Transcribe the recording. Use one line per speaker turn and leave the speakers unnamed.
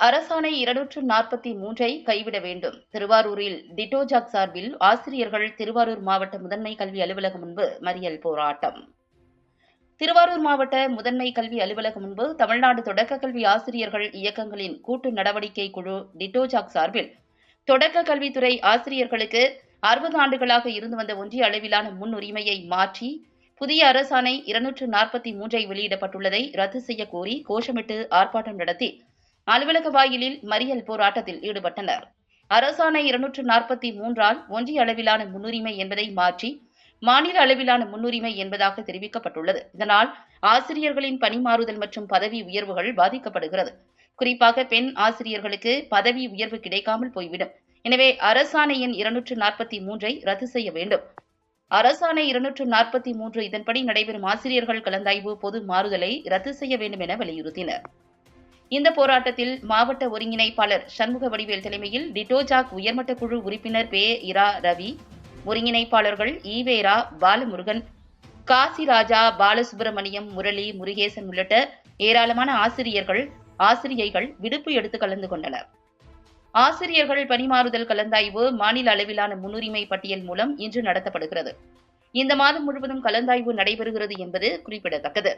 அரசாணை இருநூற்று நாற்பத்தி மூன்றை கைவிட வேண்டும். திருவாரூரில் டிட்டோஜாக் சார்பில் ஆசிரியர்கள் திருவாரூர் மாவட்ட முதன்மை கல்வி அலுவலகம் முன்பு மறியல் போராட்டம். திருவாரூர் மாவட்ட முதன்மை கல்வி அலுவலகம் முன்பு தமிழ்நாடு தொடக்க கல்வி ஆசிரியர்கள் இயக்கங்களின் கூட்டு நடவடிக்கை குழு டிட்டோஜாக் சார்பில் தொடக்க கல்வித்துறை ஆசிரியர்களுக்கு அறுபது ஆண்டுகளாக இருந்து வந்த ஒன்றிய அளவிலான முன்னுரிமையை மாற்றி புதிய அரசாணை இருநூற்று நாற்பத்தி மூன்றை வெளியிடப்பட்டுள்ளதை ரத்து செய்ய கோரி கோஷமிட்டு ஆர்ப்பாட்டம் நடத்தி அலுவலக வாயிலில் மறியல் போராட்டத்தில் ஈடுபட்டனர். அரசாணை இருநூற்று நாற்பத்தி மூன்றால் ஒன்றிய அளவிலான முன்னுரிமை என்பதை மாற்றி மாநில அளவிலான முன்னுரிமை என்பதாக தெரிவிக்கப்பட்டுள்ளது. இதனால் ஆசிரியர்களின் பணிமாறுதல் மற்றும் பதவி உயர்வுகள் பாதிக்கப்படுகிறது. குறிப்பாக பெண் ஆசிரியர்களுக்கு பதவி உயர்வு கிடைக்காமல் போய்விடும். எனவே அரசாணை எண் இருநூற்று நாற்பத்தி மூன்றை ரத்து செய்ய வேண்டும். அரசாணை இருநூற்று நாற்பத்தி மூன்று இதன்படி நடைபெறும் ஆசிரியர்கள் கலந்தாய்வு பொது மாறுதலை ரத்து செய்ய வேண்டும் என வலியுறுத்தினர். இந்த போராட்டத்தில் மாவட்ட ஒருங்கிணைப்பாளர் சண்முக வடிவேல் தலைமையில் டிட்டோஜாக் உயர்மட்ட குழு உறுப்பினர் பே. இரா. ரவி ஒருங்கிணைப்பாளர்கள் ஈவேரா பாலமுருகன் காசிராஜா பாலசுப்பிரமணியம் முரளி முருகேசன் உள்ளிட்ட ஏராளமான ஆசிரியர்கள் ஆசிரியைகள் விடுப்பு எடுத்து கலந்து கொண்டனர். ஆசிரியர்கள் பணிமாறுதல் கலந்தாய்வு மாநில அளவிலான முன்னுரிமை பட்டியல் மூலம் இன்று நடத்தப்படுகிறது. இந்த மாதம் முழுவதும் கலந்தாய்வு நடைபெறுகிறது என்பது குறிப்பிடத்தக்கது.